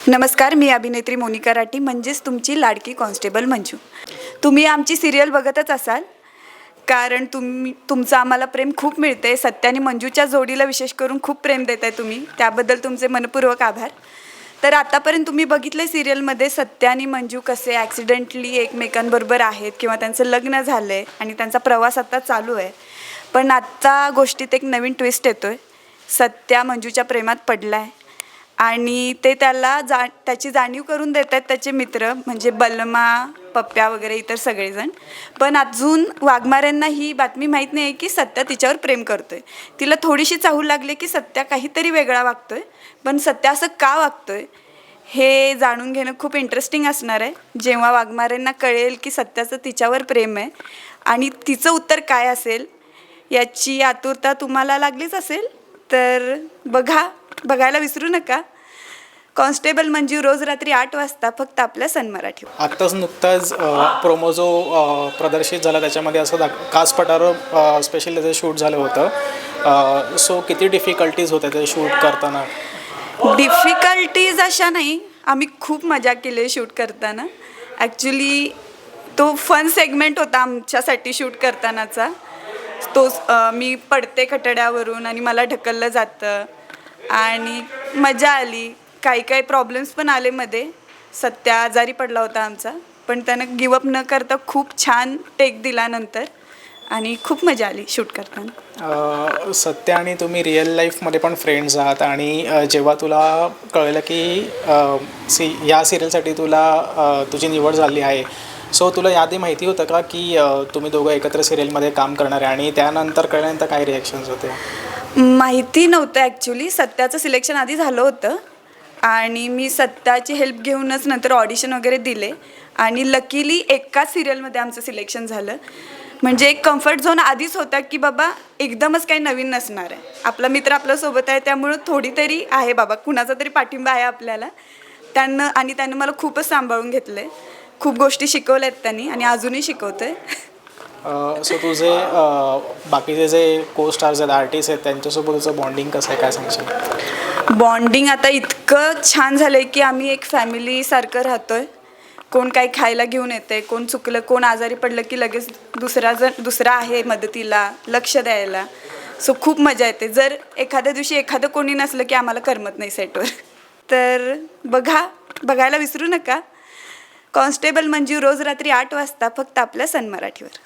नमस्कार मी अभिनेत्री मोनिका राठी म्हणजेच तुमची लाडकी कॉन्स्टेबल मंजू. तुम्ही आमची सिरियल बघतच असाल कारण तुम्ही तुमचं आम्हाला प्रेम खूप मिळते सत्य आणि मंजूच्या जोडीला विशेष करून खूप प्रेम देत आहे तुम्ही. त्याबद्दल तुमचे मनपूर्वक आभार. तर आतापर्यंत तुम्ही बघितले सिरियलमध्ये सत्य आणि मंजू कसे ॲक्सिडेंटली एकमेकांबरोबर आहेत किंवा त्यांचं लग्न झालं आहे आणि त्यांचा प्रवास आता चालू आहे. पण आत्ता गोष्टीत एक नवीन ट्विस्ट येतो आहे सत्या मंजूच्या प्रेमात पडला आहे आणि ते त्याला जा त्याची जाणीव करून देत आहेत त्याचे मित्र म्हणजे बलमा पप्प्या वगैरे इतर सगळेजण. पण अजून वाघमाऱ्यांना ही बातमी माहीत नाही आहे की सत्या तिच्यावर प्रेम करतो आहे तिला थोडीशी चाहूल लागली की सत्या काहीतरी वेगळा वागतो आहे पण सत्या असं का वागतो आहे हे जाणून घेणं खूप इंटरेस्टिंग असणार आहे. जेव्हा वाघमाऱ्यांना कळेल की सत्याचं तिच्यावर प्रेम आहे. आणि तिचं उत्तर काय असेल याची आतुरता तुम्हाला लागलीच असेल? तर बघा बघायला विसरू नका. कॉन्स्टेबल मंजू रोज रात्री आठ वाजता फक्त आपल्या सन मराठीवर आत्ताच नुकताच प्रोमो जो प्रदर्शित झाला त्याच्यामध्ये असं दाख कास पठार स्पेशल त्याचं शूट झालं होतं. सो किती डिफिकल्टीज होत्या ते शूट करताना? डिफिकल्टीज अशा नाही. आम्ही खूप मजा केली शूट करताना. ॲक्च्युली तो फन सेगमेंट होता आमच्यासाठी शूट करतानाचा. तोच मी पडते खटड्यावरून आणि मला ढकललं जातं. आणि मजा आली. काही काही प्रॉब्लेम्स पण आले मध्ये. सत्या आजारी पडला होता आमचा. पण त्यानं गिवअप न करता खूप छान टेक दिला नंतर. आणि खूप मजा आली शूट करताना. अ, सत्य आणि तुम्ही रिअल लाईफमध्ये पण फ्रेंड्स आहात आणि अ, जेव्हा तुला कळलं की अ, सी या सिरियलसाठी तुला अ, तुझी निवड झाली आहे सो तुला याआधी माहिती होतं का की अ, तुम्ही दोघं एकत्र सिरियलमध्ये काम करणार आहे आणि त्यानंतर कळल्यानंतर काय रिॲक्शन्स होते? माहिती नव्हतं ॲक्च्युली सत्याचं सिलेक्शन आधी झालं होतं. आणि मी सत्याची हेल्प घेऊनच नंतर ऑडिशन वगैरे दिले. आणि लकीली एकाच सिरियलमध्ये आमचं सिलेक्शन झालं. म्हणजे एक कम्फर्ट झोन आधीच होता की बाबा एकदमच काही नवीन नसणार आहे. आपला मित्र आपल्यासोबत आहे त्यामुळं थोडी तरी आहे बाबा. कुणाचा तरी पाठिंबा आहे आपल्याला. त्यांना आणि त्यानं मला खूपच सांभाळून घेतलं आहे खूप गोष्टी शिकवल्या आहेत त्यांनी आणि अजूनही शिकवतं आहे सो तुझे बाकीचे जे को स्टार्स आहेत आर्टिस्ट आहेत त्यांच्यासोबत तुझं बॉन्डिंग कसं आहे? काय सांगशील? बॉन्डिंग आता इतकं छान झालं आहे की आम्ही एक फॅमिलीसारखं राहतो आहे कोण काही खायला घेऊन येते कोण चुकलं कोण आजारी पडलं की लगेच दुसरा जण दुसरा आहे मदतीला लक्ष द्यायला. सो खूप मजा येते. जर एखाद्या दिवशी एखादं कोणी नसलं की आम्हाला करमत नाही सेटवर. तर बघा बघायला विसरू नका. कॉन्स्टेबल मंजू रोज रात्री आठ वाजता फक्त आपल्या सन मराठीवर.